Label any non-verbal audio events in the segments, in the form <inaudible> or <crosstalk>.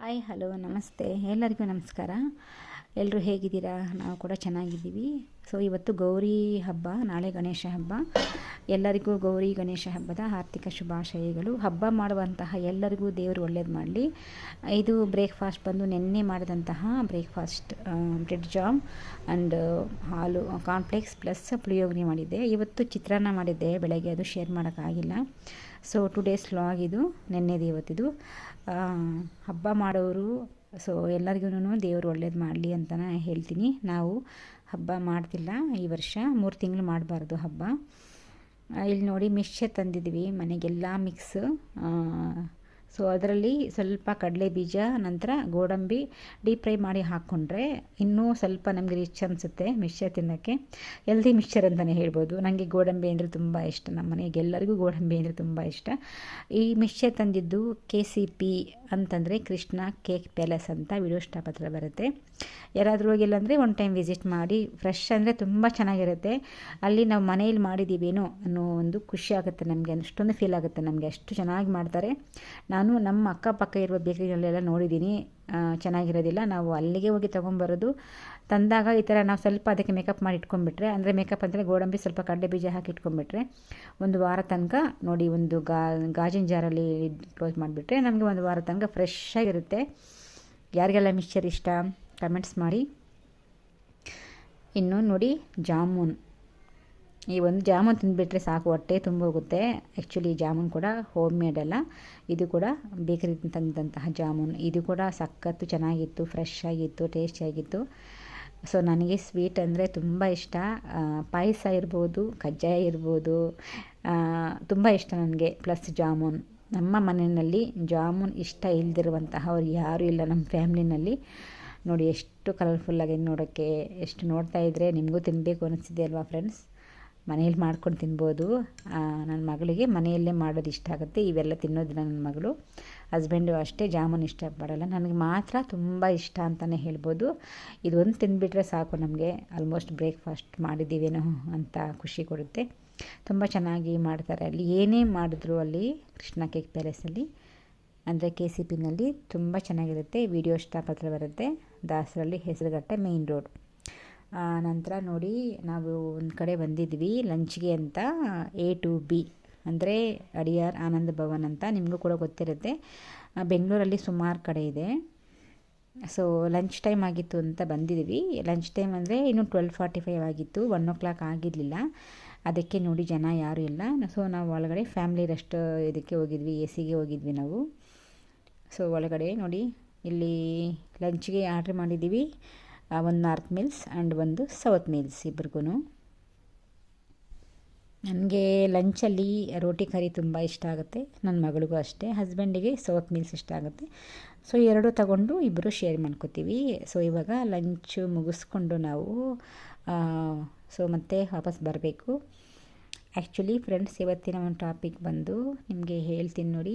Hi hello ನಮಸ್ತೆ ಎಲ್ಲರಿಗೂ ನಮಸ್ಕಾರ ಎಲ್ಲರೂ ಹೇಗಿದ್ದೀರಾ? ನಾವು ಕೂಡ ಚೆನ್ನಾಗಿದ್ದೀವಿ. ಸೊ ಇವತ್ತು ಗೌರಿ ಹಬ್ಬ, ನಾಳೆ ಗಣೇಶ ಹಬ್ಬ. ಎಲ್ಲರಿಗೂ ಗೌರಿ, ಗಣೇಶ ಹಬ್ಬದ ಆರ್ಥಿಕ ಶುಭಾಶಯಗಳು. ಹಬ್ಬ ಮಾಡುವಂತಹ ಎಲ್ಲರಿಗೂ ದೇವರು ಒಳ್ಳೇದು ಮಾಡಲಿ. ಇದು ಬ್ರೇಕ್ಫಾಸ್ಟ್ ಬಂದು ನಿನ್ನೆ ಮಾಡಿದಂತಹ ಬ್ರೇಕ್ಫಾಸ್ಟ್ ಬ್ರೆಡ್ ಜಾಮ್ ಆ್ಯಂಡ್ ಹಾಲು ಕಾಂಪ್ಲೆಕ್ಸ್ ಪ್ಲಸ್ ಪುಳಿಯೋಗರೆ ಮಾಡಿದ್ದೆ. ಇವತ್ತು ಚಿತ್ರಾನ್ನ ಮಾಡಿದ್ದೆ. ಬೆಳಗ್ಗೆ ಅದು ಶೇರ್ ಮಾಡೋಕ್ಕಾಗಿಲ್ಲ. ಸೊ ಟು ಡೇಸ್ ಲಾಗ್ ಇದು ನೆನ್ನೆದು ಇವತ್ತಿದು ಹಬ್ಬ ಮಾಡೋರು ಸೊ ಎಲ್ಲರಿಗೂ ದೇವರು ಒಳ್ಳೇದು ಮಾಡಲಿ ಅಂತ ಹೇಳ್ತೀನಿ. ನಾವು ಹಬ್ಬ ಮಾಡ್ತಿಲ್ಲ ಈ ವರ್ಷ, ಮೂರು ತಿಂಗಳು ಮಾಡಬಾರ್ದು ಹಬ್ಬ. ಇಲ್ಲಿ ನೋಡಿ ಮಿಕ್ಸ್ಚರ್ ತಂದಿದ್ವಿ ಮನೆಗೆಲ್ಲ ಮಿಕ್ಸ್ ಸೊ ಅದರಲ್ಲಿ ಸ್ವಲ್ಪ ಕಡಲೆ ಬೀಜ, ನಂತರ ಗೋಡಂಬಿ ಡೀಪ್ ಫ್ರೈ ಮಾಡಿ ಹಾಕ್ಕೊಂಡ್ರೆ ಇನ್ನೂ ಸ್ವಲ್ಪ ನಮಗೆ ರಿಚ್ ಅನಿಸುತ್ತೆ ಮಿಕ್ಸರ್ ತಿನ್ನೋಕ್ಕೆ. ಎಲ್ದಿ ಮಿಕ್ಸರ್ ಅಂತಲೇ ಹೇಳ್ಬೋದು. ನನಗೆ ಗೋಡಂಬಿ ಅಂದರೆ ತುಂಬ ಇಷ್ಟ ನಮ್ಮ ಮನೆಗೆ. ಎಲ್ಲರಿಗೂ ಗೋಡಂಬಿ ಅಂದರೆ ತುಂಬ ಇಷ್ಟ. ಈ ಮಿಕ್ಸರ್ ತಂದಿದ್ದು ಕೆ ಸಿ ಪಿ ಅಂತಂದರೆ ಕೃಷ್ಣ ಕೇಕ್ ಪ್ಯಾಲೇಸ್ ಅಂತ ವಿಡಿಯೋ ಸ್ಟಾಪ್ ಹತ್ರ ಬರುತ್ತೆ. ಯಾರಾದರೂ ಹೋಗಿಲ್ಲ ಅಂದರೆ ಒನ್ ಟೈಮ್ ವಿಸಿಟ್ ಮಾಡಿ ಫ್ರೆಶ್ ಅಂದರೆ ತುಂಬ ಚೆನ್ನಾಗಿರುತ್ತೆ. ಅಲ್ಲಿ ನಾವು ಮನೆಯಲ್ಲಿ ಮಾಡಿದ್ದೀವೇನೋ ಅನ್ನೋ ಒಂದು ಖುಷಿ ಆಗುತ್ತೆ ನಮಗೆ, ಅಷ್ಟೊಂದು ಫೀಲ್ ಆಗುತ್ತೆ ನಮಗೆ. ಅಷ್ಟು ಚೆನ್ನಾಗಿ ಮಾಡ್ತಾರೆ. ನಾನು ನಮ್ಮ ಅಕ್ಕಪಕ್ಕ ಇರುವ ಬೇಕರಿಗಳಲ್ಲೆಲ್ಲ ನೋಡಿದ್ದೀನಿ. ಚೆನ್ನಾಗಿರೋದಿಲ್ಲ. ನಾವು ಅಲ್ಲಿಗೆ ಹೋಗಿ ತೊಗೊಂಬರೋದು. ತಂದಾಗ ಈ ಥರ ನಾವು ಸ್ವಲ್ಪ ಅದಕ್ಕೆ ಮೇಕಪ್ ಮಾಡಿ ಇಟ್ಕೊಂಡ್ಬಿಟ್ರೆ, ಅಂದರೆ ಮೇಕಪ್ ಅಂದರೆ ಗೋಡಂಬಿ ಸ್ವಲ್ಪ ಕಡಲೆ ಬೀಜ ಹಾಕಿ ಇಟ್ಕೊಂಡ್ಬಿಟ್ರೆ ಒಂದು ವಾರ ತನಕ ನೋಡಿ ಒಂದು ಗಾ, ಗಾಜಿನ ಜಾರಲ್ಲಿ ಕ್ಲೋಸ್ ಮಾಡಿಬಿಟ್ರೆ ನಮಗೆ ಒಂದು ವಾರ ತನಕ ಫ್ರೆಶ್ ಆಗಿರುತ್ತೆ. ಯಾರಿಗೆಲ್ಲ ಮಿಕ್ಸ್ಚರ್ ಇಷ್ಟ ಕಮೆಂಟ್ಸ್ ಮಾಡಿ. ಇನ್ನು ನೋಡಿ ಜಾಮೂನ್. ಈ ಒಂದು ಜಾಮೂನ್ ತಿಂದುಬಿಟ್ರೆ ಸಾಕು, ಹೊಟ್ಟೆ ತುಂಬ ಹೋಗುತ್ತೆ. ಆ್ಯಕ್ಚುಲಿ ಜಾಮೂನ್ ಕೂಡ ಹೋಮ್ ಮೇಡ್ ಅಲ್ಲ. ಇದು ಕೂಡ ಬೇಕರಿ ತಂದಂತಹ ಜಾಮೂನ್. ಇದು ಕೂಡ ಸಖತ್ತು ಚೆನ್ನಾಗಿತ್ತು ಫ್ರೆಶ್ ಆಗಿತ್ತು ಟೇಸ್ಟಿಯಾಗಿತ್ತು ಸೊ ನನಗೆ ಸ್ವೀಟ್ ಅಂದರೆ ತುಂಬ ಇಷ್ಟ. ಪಾಯಸ ಇರ್ಬೋದು, ಕಜ್ಜಾಯ ಇರ್ಬೋದು ತುಂಬ ಇಷ್ಟ ನನಗೆ. ಪ್ಲಸ್ ಜಾಮೂನ್. ನಮ್ಮ ಮನೆಯಲ್ಲಿ ಜಾಮೂನ್ ಇಷ್ಟ ಇಲ್ಲದಿರುವಂತಹ ಅವ್ರು ಯಾರೂ ಇಲ್ಲ ನಮ್ಮ ಫ್ಯಾಮ್ಲಿನಲ್ಲಿ. ನೋಡಿ, ಎಷ್ಟು ಕಲರ್ಫುಲ್ಲಾಗಿದೆ ನೋಡೋಕ್ಕೆ, ಎಷ್ಟು ನೋಡ್ತಾ ಇದ್ದರೆ ನಿಮಗೂ ತಿನ್ನಬೇಕು ಅನಿಸ್ತಿದೆ ಅಲ್ವಾ ಫ್ರೆಂಡ್ಸ್ ಮನೇಲಿ ಮಾಡ್ಕೊಂಡು ತಿನ್ಬೋದು. ನನ್ನ ಮಗಳಿಗೆ ಮನೆಯಲ್ಲೇ ಮಾಡೋದು ಇಷ್ಟ ಆಗುತ್ತೆ. ಇವೆಲ್ಲ ತಿನ್ನೋದಿಲ್ಲ ನನ್ನ ಮಗಳು. ಹಸ್ಬೆಂಡು ಅಷ್ಟೇ ಜಾಮೂನ್ ಇಷ್ಟಪಡಲ್ಲ ನನಗೆ ಮಾತ್ರ ತುಂಬ ಇಷ್ಟ ಅಂತಲೇ ಹೇಳ್ಬೋದು. ಇದೊಂದು ತಿಂದುಬಿಟ್ರೆ ಸಾಕು ನಮಗೆ. ಆಲ್ಮೋಸ್ಟ್ ಬ್ರೇಕ್ಫಾಸ್ಟ್ ಮಾಡಿದ್ದೀವೇನೋ ಅಂತ ಖುಷಿ ಕೊಡುತ್ತೆ. ತುಂಬ ಚೆನ್ನಾಗಿ ಮಾಡ್ತಾರೆ ಅಲ್ಲಿ. ಏನೇ ಮಾಡಿದ್ರು ಅಲ್ಲಿ ಕೃಷ್ಣ ಕೇಕ್ ಪ್ಯಾಲೇಸಲ್ಲಿ ಅಂದರೆ ಕೆ ಸಿ ಪಿನಲ್ಲಿ ತುಂಬ ಚೆನ್ನಾಗಿರುತ್ತೆ. ವಿಡಿಯೋ ಹತ್ರ ಬರುತ್ತೆ. ದಾಸರಲ್ಲಿ ಹೆಸರುಘಟ್ಟ ಮೇಯ್ನ್ ರೋಡ್ ನಂತರ ನೋಡಿ ನಾವು ಒಂದು ಕಡೆ ಬಂದಿದ್ವಿ ಲಂಚ್ಗೆ ಅಂತ ಎ ಟು ಬಿ ಅಂದರೆ ಅಡಿಯಾರ್ ಆನಂದ ಭವನ್ ಅಂತ ನಿಮಗೂ ಕೂಡ ಗೊತ್ತಿರುತ್ತೆ. ಬೆಂಗಳೂರಲ್ಲಿ ಸುಮಾರು ಕಡೆ ಇದೆ. ಸೊ ಲಂಚ್ ಟೈಮ್ ಆಗಿತ್ತು ಅಂತ ಬಂದಿದ್ವಿ. ಲಂಚ್ ಟೈಮ್ ಅಂದರೆ ಇನ್ನೂ ಟ್ವೆಲ್ ಫಾರ್ಟಿ ಫೈವ್ ಆಗಿತ್ತು. ಒನ್ ಓ ಕ್ಲಾಕ್ ಆಗಿರಲಿಲ್ಲ. ಅದಕ್ಕೆ ನೋಡಿ ಜನ ಯಾರೂ ಇಲ್ಲ. ಸೊ ನಾವು ಒಳಗಡೆ ಫ್ಯಾಮಿಲಿ ರೆಸ್ಟ್ ಇದಕ್ಕೆ ಹೋಗಿದ್ವಿ ಎ ಸಿಗೆ ಹೋಗಿದ್ವಿ ನಾವು. ಸೊ ಒಳಗಡೆ ನೋಡಿ ಇಲ್ಲಿ ಲಂಚ್ಗೆ ಆರ್ಡ್ರ್ ಮಾಡಿದ್ದೀವಿ. ಒಂದು ನಾರ್ತ್ ಮೀಲ್ಸ್ ಆ್ಯಂಡ್ ಒಂದು ಸೌತ್ ಮೀಲ್ಸ್ ಇಬ್ರಿಗೂ ನನಗೆ ಲಂಚಲ್ಲಿ ರೋಟಿ ಕರಿ ತುಂಬ ಇಷ್ಟ ಆಗುತ್ತೆ. ನನ್ನ ಮಗಳಿಗೂ ಅಷ್ಟೇ. ಹಸ್ಬೆಂಡಿಗೆ ಸೌತ್ ಮೀಲ್ಸ್ ಇಷ್ಟ ಆಗುತ್ತೆ. ಸೊ ಎರಡು ತಗೊಂಡು ಇಬ್ಬರು ಶೇರ್ ಮಾಡ್ಕೋತೀವಿ. ಸೊ ಇವಾಗ ಲಂಚು ಮುಗಿಸ್ಕೊಂಡು ನಾವು ಸೊ ಮತ್ತೆ ವಾಪಸ್ ಬರಬೇಕು. ಆ್ಯಕ್ಚುಲಿ ಫ್ರೆಂಡ್ಸ್ ಇವತ್ತಿನ ಒಂದು ಟಾಪಿಕ್ ಬಂದು ನಿಮಗೆ ಹೇಳ್ತೀನಿ ನೋಡಿ.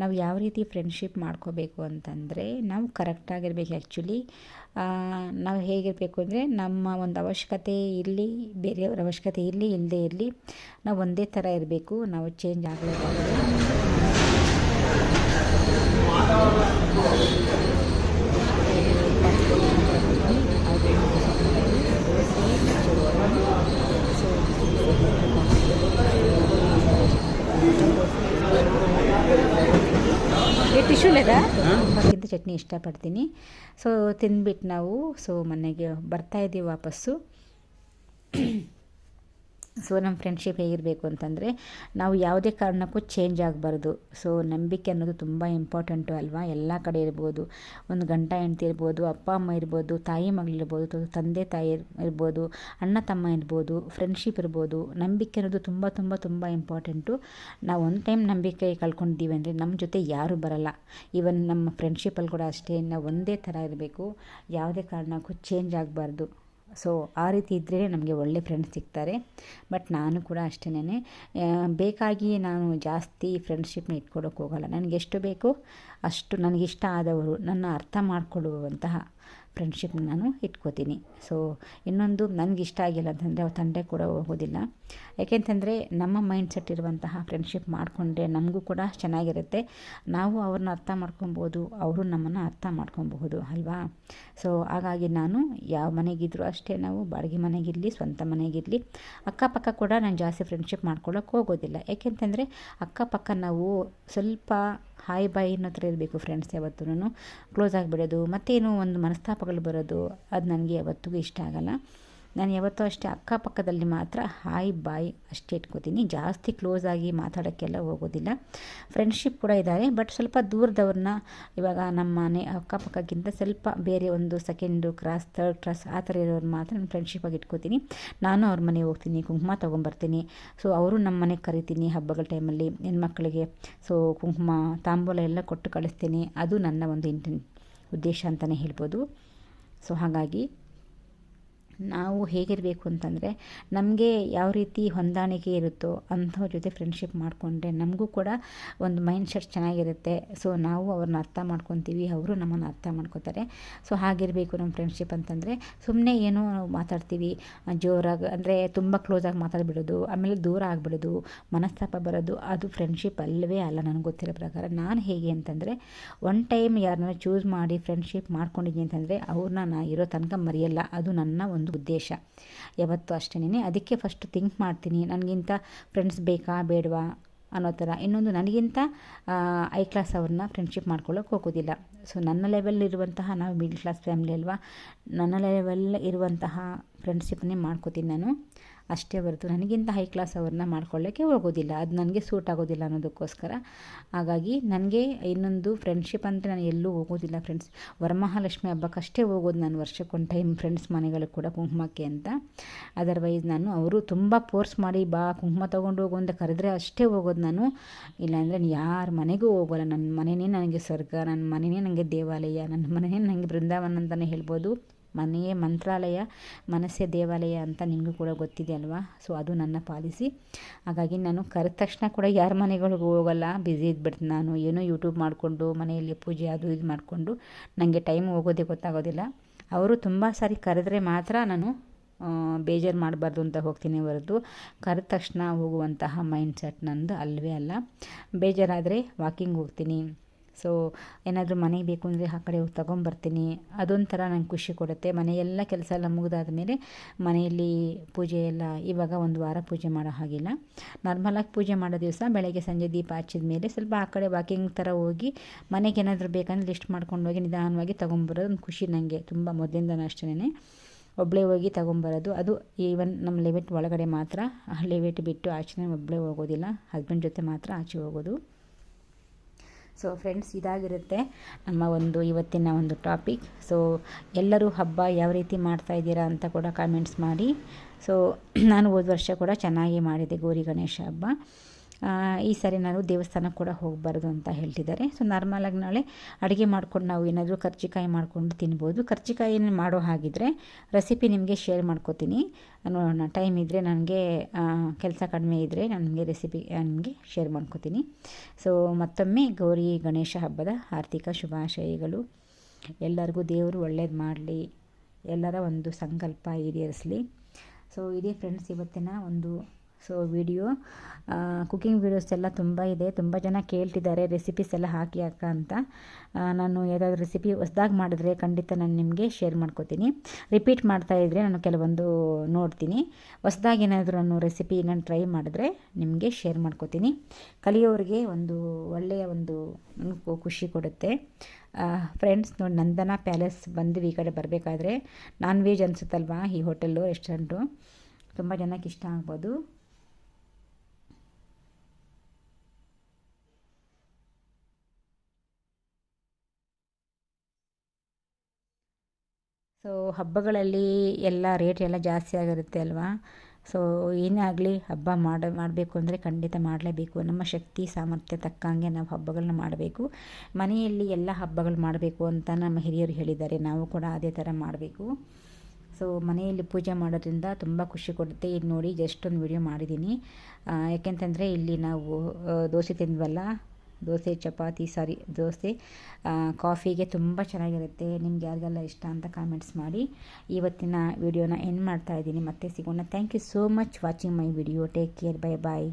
ನಾವು ಯಾವ ರೀತಿ ಫ್ರೆಂಡ್ಶಿಪ್ ಮಾಡ್ಕೋಬೇಕು ಅಂತಂದರೆ, ನಾವು ಕರೆಕ್ಟಾಗಿರ್ಬೇಕು ಆ್ಯಕ್ಚುಲಿ ನಾವು ಹೇಗಿರಬೇಕು ಅಂದರೆ, ನಮ್ಮ ಒಂದು ಅವಶ್ಯಕತೆ ಇರಲಿ, ಬೇರೆಯವ್ರ ಅವಶ್ಯಕತೆ ಇರಲಿ ಇಲ್ಲದೇ ಇರಲಿ, ನಾವು ಒಂದೇ ಥರ ಇರಬೇಕು. ನಾವು ಚೇಂಜ್ ಆಗಲೇಬಾರ್ದು ಚಟ್ನಿ ಇಷ್ಟಪಡ್ತೀನಿ. ಸೊ ತಿಂದ್ಬಿಟ್ಟು ನಾವು ಸೊ ಮನೆಗೆ ಬರ್ತಾ ಇದ್ದೀವಿ ವಾಪಸ್ಸು. ಸೊ ನಮ್ಮ ಫ್ರೆಂಡ್ಶಿಪ್ ಹೇಗಿರಬೇಕು ಅಂತಂದರೆ, ನಾವು ಯಾವುದೇ ಕಾರಣಕ್ಕೂ ಚೇಂಜ್ ಆಗಬಾರ್ದು. ಸೊ ನಂಬಿಕೆ ಅನ್ನೋದು ತುಂಬ ಇಂಪಾರ್ಟೆಂಟು ಅಲ್ವಾ? ಎಲ್ಲ ಕಡೆ ಇರ್ಬೋದು. ಒಂದು ಗಂಟ ಹೆಂಡ್ತಿ ಇರ್ಬೋದು, ಅಪ್ಪ, ಅಮ್ಮ ಇರ್ಬೋದು, ತಾಯಿ ಮಗಳಿರ್ಬೋದು ತಂದೆ, ತಾಯಿ ಇರ್ಬೋದು, ಅಣ್ಣ, ತಮ್ಮ ಇರ್ಬೋದು ಫ್ರೆಂಡ್ಶಿಪ್ ಇರ್ಬೋದು. ನಂಬಿಕೆ ಅನ್ನೋದು ತುಂಬ ತುಂಬ ತುಂಬ ಇಂಪಾರ್ಟೆಂಟು ನಾವು ಒಂದು ಟೈಮ್ ನಂಬಿಕೆ ಕಳ್ಕೊಂಡಿದ್ದೀವಿ ಅಂದರೆ ನಮ್ಮ ಜೊತೆ ಯಾರೂ ಬರಲ್ಲ. ಈವನ್ ನಮ್ಮ ಫ್ರೆಂಡ್ಶಿಪ್ಪಲ್ಲಿ ಕೂಡ ಅಷ್ಟೇ, ನಾವು ಒಂದೇ ಥರ ಇರಬೇಕು. ಯಾವುದೇ ಕಾರಣಕ್ಕೂ ಚೇಂಜ್ ಆಗಬಾರ್ದು. ಸೊ ಆ ರೀತಿ ಇದ್ದರೆ ನಮಗೆ ಒಳ್ಳೆ ಫ್ರೆಂಡ್ಸ್ ಸಿಗ್ತಾರೆ. ಬಟ್ ನಾನು ಕೂಡ ಅಷ್ಟೇ ಬೇಕಾಗಿ ನಾನು ಜಾಸ್ತಿ ಫ್ರೆಂಡ್ಶಿಪ್ನ ಇಟ್ಕೊಳಕ್ಕೆ ಹೋಗಲ್ಲ. ನನಗೆ ಎಷ್ಟು ಬೇಕು ಅಷ್ಟು ನನಗಿಷ್ಟ ಆದವರು, ನನ್ನ ಅರ್ಥ ಮಾಡಿಕೊಳ್ಳುವಂತಹ ಫ್ರೆಂಡ್ಶಿಪ್ನ ನಾನು ಇಟ್ಕೋತೀನಿ. ಸೊ ಇನ್ನೊಂದು ನನಗೆ ಇಷ್ಟ ಆಗಿಲ್ಲ ಅಂತಂದರೆ ಅವ್ರ ತಂದೆ ಕೂಡ ಹೋಗೋದಿಲ್ಲ. ಯಾಕೆಂತಂದರೆ ನಮ್ಮ ಮೈಂಡ್ ಸೆಟ್ ಇರುವಂತಹ ಫ್ರೆಂಡ್ಶಿಪ್ ಮಾಡಿಕೊಂಡ್ರೆ ನಮಗೂ ಕೂಡ ಚೆನ್ನಾಗಿರುತ್ತೆ. ನಾವು ಅವ್ರನ್ನ ಅರ್ಥ ಮಾಡ್ಕೊಬೋದು, ಅವರು ನಮ್ಮನ್ನು ಅರ್ಥ ಮಾಡ್ಕೊಬಹುದು, ಅಲ್ವಾ? ಸೊ ಹಾಗಾಗಿ ನಾನು ಯಾವ ಮನೆಗಿದ್ರೂ ಅಷ್ಟೇ ನಾವು ಬಾಡಿಗೆ ಮನೆಗಿರಲಿ, ಸ್ವಂತ ಮನೆಗಿರಲಿ, ಅಕ್ಕಪಕ್ಕ ಕೂಡ ನಾನು ಜಾಸ್ತಿ ಫ್ರೆಂಡ್ಶಿಪ್ ಮಾಡ್ಕೊಳ್ಳೋಕೆ ಹೋಗೋದಿಲ್ಲ. ಯಾಕೆಂತಂದರೆ ಅಕ್ಕಪಕ್ಕ ನಾವು ಸ್ವಲ್ಪ ಹಾಯ್ ಬಾಯ್ ಅನ್ನೋ ಥರ ಇರಬೇಕು ಫ್ರೆಂಡ್ಸ್ ಯಾವತ್ತೂ ಕ್ಲೋಸ್ ಆಗಿಬಿಡೋದು. ಮತ್ತೇನು ಒಂದು ಮನಸ್ತಾಪಗಳು ಬರೋದು, ಅದು ನನಗೆ ಯಾವತ್ತಿಗೂ ಇಷ್ಟ ಆಗಲ್ಲ. ನಾನು ಯಾವತ್ತೂ ಅಷ್ಟೇ ಅಕ್ಕಪಕ್ಕದಲ್ಲಿ ಮಾತ್ರ ಹಾಯ್ ಬಾಯ್ ಅಷ್ಟೇ ಇಟ್ಕೋತೀನಿ. ಜಾಸ್ತಿ ಕ್ಲೋಸ್ ಆಗಿ ಮಾತಾಡೋಕ್ಕೆಲ್ಲ ಹೋಗೋದಿಲ್ಲ. ಫ್ರೆಂಡ್ಶಿಪ್ ಕೂಡ ಇದ್ದಾರೆ ಬಟ್ ಸ್ವಲ್ಪ ದೂರದವ್ರನ್ನ ಇವಾಗ ನಮ್ಮ ಮನೆ ಅಕ್ಕಪಕ್ಕಕ್ಕಿಂತ ಸ್ವಲ್ಪ ಬೇರೆ ಒಂದು ಸೆಕೆಂಡು ಕ್ರಾಸ್, ಥರ್ಡ್ ಕ್ರಾಸ್ ಆ ಥರ ಇರೋರು ಮಾತ್ರ ನಾನು ಫ್ರೆಂಡ್ಶಿಪ್ಪಾಗಿ ಇಟ್ಕೋತೀನಿ. ನಾನು ಅವ್ರ ಮನೆಗೆ ಹೋಗ್ತೀನಿ, ಕುಂಕುಮ ತೊಗೊಂಬರ್ತೀನಿ. ಸೊ ಅವರು ನಮ್ಮ ಮನೆಗೆ ಕರಿತೀನಿ ಹಬ್ಬಗಳ ಟೈಮಲ್ಲಿ, ಹೆಣ್ಮಕ್ಳಿಗೆ. ಸೊ ಕುಂಕುಮ, ತಾಂಬೂಲ ಎಲ್ಲ ಕೊಟ್ಟು ಕಳಿಸ್ತೀನಿ. ಅದು ನನ್ನ ಒಂದು ಇಂಟೆನ್, ಉದ್ದೇಶ ಅಂತಲೇ ಹೇಳ್ಬೋದು. ಸೊ ಹಾಗಾಗಿ ನಾವು ಹೇಗಿರಬೇಕು ಅಂತಂದರೆ ನಮಗೆ ಯಾವ ರೀತಿ ಹೊಂದಾಣಿಕೆ ಇರುತ್ತೋ ಅಂಥವ್ರ ಜೊತೆ ಫ್ರೆಂಡ್ಶಿಪ್ ಮಾಡಿಕೊಂಡ್ರೆ ನಮಗೂ ಕೂಡ ಒಂದು ಮೈಂಡ್ ಸೆಟ್ ಚೆನ್ನಾಗಿರುತ್ತೆ. ಸೊ ನಾವು ಅವ್ರನ್ನ ಅರ್ಥ ಮಾಡ್ಕೊತೀವಿ, ಅವರು ನಮ್ಮನ್ನು ಅರ್ಥ ಮಾಡ್ಕೋತಾರೆ. ಸೊ ಹಾಗಿರಬೇಕು ನಮ್ಮ ಫ್ರೆಂಡ್ಶಿಪ್ ಅಂತಂದರೆ ಸುಮ್ಮನೆ ಏನೋ ನಾವು ಮಾತಾಡ್ತೀವಿ, ಜೋರಾಗಿ ಅಂದರೆ ತುಂಬ ಕ್ಲೋಸಾಗಿ ಮಾತಾಡಿಬಿಡೋದು, ಆಮೇಲೆ ದೂರ ಆಗಿಬಿಡೋದು, ಮನಸ್ತಾಪ ಬರೋದು, ಅದು ಫ್ರೆಂಡ್ಶಿಪ್ ಅಲ್ಲವೇ ಅಲ್ಲ ನನಗೆ ಗೊತ್ತಿರೋ ಪ್ರಕಾರ. ನಾನು ಹೇಗೆ ಅಂತಂದರೆ ಒನ್ ಟೈಮ್ ಯಾರನ್ನ ಚೂಸ್ ಮಾಡಿ ಫ್ರೆಂಡ್ಶಿಪ್ ಮಾಡ್ಕೊಂಡಿದ್ದೀನಿ ಅಂತಂದರೆ ಅವ್ರನ್ನ ನಾ ಇರೋ ತನಕ ಮರೆಯಲ್ಲ. ಅದು ನನ್ನ ಒಂದು ಒಂದು ಉದ್ದೇಶ. ಯಾವತ್ತೂ ಅಷ್ಟೇ ಅದಕ್ಕೆ ಫಸ್ಟ್ ಥಿಂಕ್ ಮಾಡ್ತೀನಿ. ನನಗಿಂತ ಫ್ರೆಂಡ್ಸ್ ಬೇಕಾ, ಬೇಡವಾ ಅನ್ನೋ ಥರ. ಇನ್ನೊಂದು ನನಗಿಂತ ಐ ಕ್ಲಾಸ್ ಅವ್ರನ್ನ ಫ್ರೆಂಡ್ಶಿಪ್ ಮಾಡ್ಕೊಳ್ಳೋಕೆ ಹೋಗೋದಿಲ್ಲ. ಸೊ ನನ್ನ ಲೆವೆಲ್ ಇರುವಂತಹ ನಾವು ಮಿಡ್ಲ್ ಕ್ಲಾಸ್ ಫ್ಯಾಮಿಲಿ ಅಲ್ವಾ, ನನ್ನ ಲೆವೆಲ್ ಇರುವಂತಹ ಫ್ರೆಂಡ್ಶಿಪ್ನೇ ಮಾಡ್ಕೋತೀನಿ ನಾನು. ಅಷ್ಟೇ ಹೊರತು ನನಗಿಂತ ಹೈ ಕ್ಲಾಸ್ ಅವ್ರನ್ನ ಮಾಡ್ಕೊಳ್ಳೋಕ್ಕೆ ಹೋಗೋದಿಲ್ಲ. ಅದು ನನಗೆ ಸೂಟ್ ಆಗೋದಿಲ್ಲ ಅನ್ನೋದಕ್ಕೋಸ್ಕರ. ಹಾಗಾಗಿ ನನಗೆ ಇನ್ನೊಂದು ಫ್ರೆಂಡ್ಶಿಪ್ ಅಂದರೆ ನಾನು ಎಲ್ಲೂ ಹೋಗೋದಿಲ್ಲ ಫ್ರೆಂಡ್ಸ್ ವರಮಹಾಲಕ್ಷ್ಮಿ ಹಬ್ಬಕ್ಕಷ್ಟೇ ಹೋಗೋದು ನಾನು ವರ್ಷಕ್ಕೊಂದು ಟೈಮ್ ಫ್ರೆಂಡ್ಸ್ ಮನೆಗಳು ಕೂಡ ಕುಂಕುಮಕ್ಕೆ ಅಂತ. ಅದರ್ವೈಸ್ ನಾನು ಅವರು ತುಂಬ ಫೋರ್ಸ್ ಮಾಡಿ ಬಾ, ಕುಂಕುಮ ತೊಗೊಂಡು ಹೋಗು ಅಂತ ಕರೆದ್ರೆ ಅಷ್ಟೇ ಹೋಗೋದು ನಾನು. ಇಲ್ಲಾಂದರೆ ಯಾರ ಮನೆಗೂ ಹೋಗೋಲ್ಲ. ನನ್ನ ಮನೆಯೇ ನನಗೆ ಸ್ವರ್ಗ ನನ್ನ ಮನೆಯೇ ನನಗೆ ದೇವಾಲಯ, ನನ್ನ ಮನೆಯೇ ನನಗೆ ಬೃಂದಾವನ ಅಂತಲೇ ಹೇಳ್ಬೋದು. ಮನೆಯೇ ಮಂತ್ರಾಲಯ, ಮನಸ್ಸೇ ದೇವಾಲಯ ಅಂತ ನಿಮಗೂ ಕೂಡ ಗೊತ್ತಿದೆ ಅಲ್ವಾ? ಸೊ ಅದು ನನ್ನ ಪಾಲಿಸಿ. ಹಾಗಾಗಿ ನಾನು ಕರೆದ ತಕ್ಷಣ ಕೂಡ ಯಾರ ಮನೆಗಳಿಗೂ ಹೋಗಲ್ಲ. ಬ್ಯುಸಿ ಇದ್ಬಿಡ್ತೀನಿ ನಾನು. ಏನೋ ಯೂಟ್ಯೂಬ್ ಮಾಡಿಕೊಂಡು, ಮನೆಯಲ್ಲಿ ಪೂಜೆ ಅದು ಇದು ಮಾಡಿಕೊಂಡು ನನಗೆ ಟೈಮ್ ಹೋಗೋದೇ ಗೊತ್ತಾಗೋದಿಲ್ಲ. ಅವರು ತುಂಬ ಸಾರಿ ಕರೆದ್ರೆ ಮಾತ್ರ ನಾನು ಬೇಜಾರು ಮಾಡಬಾರ್ದು ಅಂತ ಹೋಗ್ತೀನಿ ಹೊರತು. ಕರೆದ ತಕ್ಷಣ ಹೋಗುವಂತಹ ಮೈಂಡ್ ಸೆಟ್ ನಂದು ಅಲ್ಲವೇ ಅಲ್ಲ. ಬೇಜಾರಾದರೆ ವಾಕಿಂಗ್ ಹೋಗ್ತೀನಿ. ಸೊ ಏನಾದರೂ ಮನೆಗೆ ಬೇಕು ಅಂದರೆ ಆ ಕಡೆ ಹೋಗಿ ತೊಗೊಂಬರ್ತೀನಿ. ಅದೊಂಥರ ನಂಗೆ ಖುಷಿ ಕೊಡುತ್ತೆ. ಮನೆಯೆಲ್ಲ ಕೆಲಸ ಎಲ್ಲ ಮುಗಿದಾದ ಮೇಲೆ ಮನೆಯಲ್ಲಿ ಪೂಜೆ ಎಲ್ಲ ಇವಾಗ ಒಂದು ವಾರ ಪೂಜೆ ಮಾಡೋ ಹಾಗಿಲ್ಲ. ನಾರ್ಮಲಾಗಿ ಪೂಜೆ ಮಾಡೋ ದಿವಸ ಬೆಳಗ್ಗೆ, ಸಂಜೆ ದೀಪ ಹಚ್ಚಿದ ಮೇಲೆ ಸ್ವಲ್ಪ ಆ ಕಡೆ ವಾಕಿಂಗ್ ಥರ ಹೋಗಿ ಮನೆಗೆ ಏನಾದರೂ ಬೇಕಂದ್ರೆ ಲಿಸ್ಟ್ ಮಾಡ್ಕೊಂಡು ಹೋಗಿ ನಿಧಾನವಾಗಿ ತೊಗೊಂಬರೋದು ಒಂದು ಖುಷಿ ನನಗೆ ತುಂಬ ಮೊದಲಿಂದನೂ ಅಷ್ಟೇ ಒಬ್ಬಳೇ ಹೋಗಿ ತೊಗೊಂಬರೋದು. ಅದು ಈವನ್ ನಮ್ಮ ಲಿಮಿಟ್ ಒಳಗಡೆ ಮಾತ್ರ. ಲಿಮಿಟ್ ಬಿಟ್ಟು ಆಚೆನೇ ಒಬ್ಬಳೇ ಹೋಗೋದಿಲ್ಲ. ಹಸ್ಬೆಂಡ್ ಜೊತೆ ಮಾತ್ರ ಆಚೆ ಹೋಗೋದು. ಸೊ ಫ್ರೆಂಡ್ಸ್ ಇದಾಗಿರುತ್ತೆ ನಮ್ಮ ಒಂದು ಇವತ್ತಿನ ಒಂದು ಟಾಪಿಕ್ ಸೊ ಎಲ್ಲರೂ ಹಬ್ಬ ಯಾವ ರೀತಿ ಮಾಡ್ತಾ ಇದ್ದೀರಾ ಅಂತ ಕೂಡ ಕಾಮೆಂಟ್ಸ್ ಮಾಡಿ. ಸೊ <clears throat> ನಾನು ಹೋದ ವರ್ಷ ಕೂಡ ಚೆನ್ನಾಗಿ ಮಾಡಿದೆ ಗೌರಿ ಗಣೇಶ ಹಬ್ಬ. ಈ ಸರಿ ನಾನು ದೇವಸ್ಥಾನ ಕೂಡ ಹೋಗಬಾರ್ದು ಅಂತ ಹೇಳ್ತಿದ್ದಾರೆ. ಸೊ ನಾರ್ಮಲಾಗಿ ನಾಳೆ ಅಡುಗೆ ಮಾಡ್ಕೊಂಡು ನಾವು ಏನಾದರೂ ಕರ್ಜಿಕಾಯಿ ಮಾಡ್ಕೊಂಡು ತಿನ್ಬೋದು. ಕರ್ಜಿಕಾಯಿನ ಮಾಡೋ ಹಾಗಿದ್ರೆ ರೆಸಿಪಿ ನಿಮಗೆ ಶೇರ್ ಮಾಡ್ಕೋತೀನಿ. ನೋಡೋಣ ಟೈಮ್ ಇದ್ದರೆ ನನಗೆ ಕೆಲಸ ಕಡಿಮೆ ಇದ್ದರೆ ನನಗೆ ರೆಸಿಪಿ ನಿಮಗೆ ಶೇರ್ ಮಾಡ್ಕೋತೀನಿ. ಸೊ ಮತ್ತೊಮ್ಮೆ ಗೌರಿ ಗಣೇಶ ಹಬ್ಬದ ಆರ್ಥಿಕ ಶುಭಾಶಯಗಳು. ಎಲ್ಲರಿಗೂ ದೇವರು ಒಳ್ಳೇದು ಮಾಡಲಿ. ಎಲ್ಲರ ಒಂದು ಸಂಕಲ್ಪ ಈಡೇರಿಸಲಿ. ಸೊ ಇದೇ ಫ್ರೆಂಡ್ಸ್ ಇವತ್ತಿನ ಒಂದು ಸೊ ವಿಡಿಯೋ ಕುಕಿಂಗ್ ವೀಡಿಯೋಸ್ ಎಲ್ಲ ತುಂಬ ಇದೆ. ತುಂಬ ಜನ ಕೇಳ್ತಿದ್ದಾರೆ ರೆಸಿಪೀಸ್ ಎಲ್ಲ ಹಾಕಿ ಅಕ್ಕ ಅಂತ. ನಾನು ಯಾವುದಾದ್ರು ರೆಸಿಪಿ ಹೊಸ್ದಾಗಿ ಮಾಡಿದ್ರೆ ಖಂಡಿತ ನಾನು ನಿಮಗೆ ಶೇರ್ ಮಾಡ್ಕೋತೀನಿ. ರಿಪೀಟ್ ಮಾಡ್ತಾ ಇದ್ದರೆ ನಾನು ಕೆಲವೊಂದು ನೋಡ್ತೀನಿ. ಹೊಸ್ದಾಗಿ ಏನಾದರೂ ನಾನು ರೆಸಿಪಿ ನಾನು ಟ್ರೈ ಮಾಡಿದ್ರೆ ನಿಮಗೆ ಶೇರ್ ಮಾಡ್ಕೋತೀನಿ. ಕಲಿಯೋರಿಗೆ ಒಂದು ಒಳ್ಳೆಯ ಒಂದು ಖುಷಿ ಕೊಡುತ್ತೆ. ಫ್ರೆಂಡ್ಸ್ ನೋಡಿ, ನಂದನ ಪ್ಯಾಲೇಸ್ ಬಂದ್ವಿ ಈ ಕಡೆ ಬರಬೇಕಾದ್ರೆ. ನಾನ್ ವೆಜ್ ಅನಿಸುತ್ತಲ್ವಾ ಈ ಹೋಟೆಲ್ಲು ರೆಸ್ಟೋರೆಂಟು ತುಂಬ ಜನಕ್ಕೆ ಇಷ್ಟ ಆಗ್ಬೋದು. ಸೊ ಹಬ್ಬಗಳಲ್ಲಿ ಎಲ್ಲ ರೇಟ್ ಎಲ್ಲ ಜಾಸ್ತಿ ಆಗಿರುತ್ತೆ ಅಲ್ವಾ? ಸೊ ಏನೇ ಆಗಲಿ ಹಬ್ಬ ಮಾಡ, ಮಾಡಬೇಕು ಅಂದರೆ ಖಂಡಿತ ಮಾಡಲೇಬೇಕು. ನಮ್ಮ ಶಕ್ತಿ, ಸಾಮರ್ಥ್ಯ ತಕ್ಕಂಗೆ ನಾವು ಹಬ್ಬಗಳನ್ನ ಮಾಡಬೇಕು. ಮನೆಯಲ್ಲಿ ಎಲ್ಲ ಹಬ್ಬಗಳು ಮಾಡಬೇಕು ಅಂತ ನಮ್ಮ ಹಿರಿಯರು ಹೇಳಿದ್ದಾರೆ. ನಾವು ಕೂಡ ಅದೇ ಥರ ಮಾಡಬೇಕು. ಸೊ ಮನೆಯಲ್ಲಿ ಪೂಜೆ ಮಾಡೋದ್ರಿಂದ ತುಂಬ ಖುಷಿ ಕೊಡುತ್ತೆ. ಇದು ನೋಡಿ ಜಸ್ಟ್ ಒಂದು ವಿಡಿಯೋ ಮಾಡಿದ್ದೀನಿ ಯಾಕೆಂತಂದರೆ ಇಲ್ಲಿ ನಾವು ದೋಸೆ ತಿಂದ್ವಲ್ಲ? ದೋಸೆ, ಚಪಾತಿ, ಸಾರಿ, ದೋಸೆ ಕಾಫಿಗೆ ತುಂಬ ಚೆನ್ನಾಗಿರುತ್ತೆ. ನಿಮ್ಗೆ ಯಾರಿಗೆಲ್ಲ ಇಷ್ಟ ಅಂತ ಕಾಮೆಂಟ್ಸ್ ಮಾಡಿ. ಇವತ್ತಿನ ವಿಡಿಯೋನ ಎಂಡ್ ಮಾಡ್ತಾ ಇದ್ದೀನಿ. ಮತ್ತೆ ಸಿಗೋಣ. Thank you so much watching my video take care bye bye